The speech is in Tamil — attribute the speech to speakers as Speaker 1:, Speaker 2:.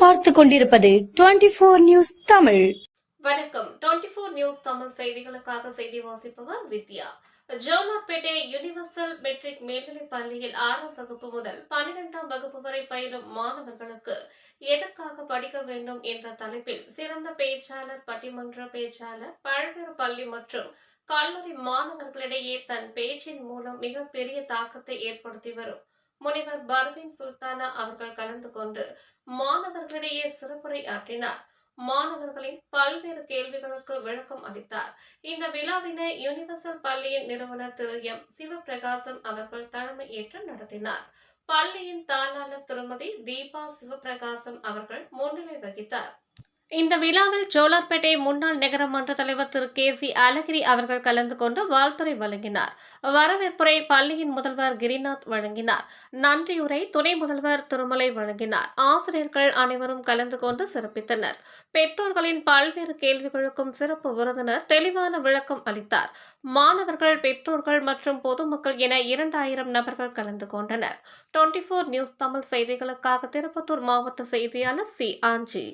Speaker 1: பார்த்து கொண்டிருப்பது டுவெண்டி போர் நியூஸ் தமிழ்.
Speaker 2: வணக்கம். டுவெண்டி போர் நியூஸ் தமிழ் செய்திகளுக்காக செய்தி வாசிப்பவர் வித்யா. ஜோலார்பேட்டை யூனிவர்சல் மெட்ரிக் மேல்நிலைப் பள்ளியில் ஆறாம் வகுப்பு முதல் பன்னிரெண்டாம் வகுப்பு வரை பயிலும் மாணவர்களுக்கு எதற்காக படிக்க வேண்டும் என்ற தலைப்பில் சிறந்த பேச்சாளர் பட்டிமன்ற பேச்சாளர் பல்வேறு பள்ளி மற்றும் கல்லூரி மாணவர்களிடையே தன் பேச்சின் மூலம் மிகப்பெரிய தாக்கத்தை ஏற்படுத்தி வரும். முனைவர் பர்வின் சுல்தானா மாணவர்களிடையே சிறப்புரை ஆற்றினார். மாணவர்களின் பல்வேறு கேள்விகளுக்கு விளக்கம் அளித்தார். இந்த விழாவினை யுனிவர்சல் பள்ளியின் நிறுவனர் திரு. எம். சிவபிரகாசம் அவர்கள் தலைமை ஏற்று நடத்தினார். பள்ளியின் தாளாளர் திருமதி தீபா சிவபிரகாசம் அவர்கள் முன்னிலை வகித்தார். இந்த விழாவில் ஜோலார்பேட்டை முன்னாள் நகரமன்ற தலைவர் திரு கே சி அழகிரி அவர்கள் கலந்து கொண்டு வாழ்த்துரை வழங்கினார். வரவேற்புரை பள்ளியின் முதல்வர் கிரிநாத் வழங்கினார். நன்றியுரை துணை முதல்வர் திருமலை வழங்கினார். ஆசிரியர்கள் அனைவரும் கலந்து கொண்டு சிறப்பித்தனர். பெற்றோர்களின் பல்வேறு கேள்விகளுக்கும் சிறப்பு விருந்தினர் தெளிவான விளக்கம் அளித்தார். மாணவர்கள் பெற்றோர்கள் மற்றும் பொதுமக்கள் என இரண்டாயிரம் நபர்கள் கலந்து கொண்டனர். டுவெண்டி நியூஸ் தமிழ் செய்திகளுக்காக திருப்பத்தூர் மாவட்ட செய்தியாளர் சி. ஆஞ்சி.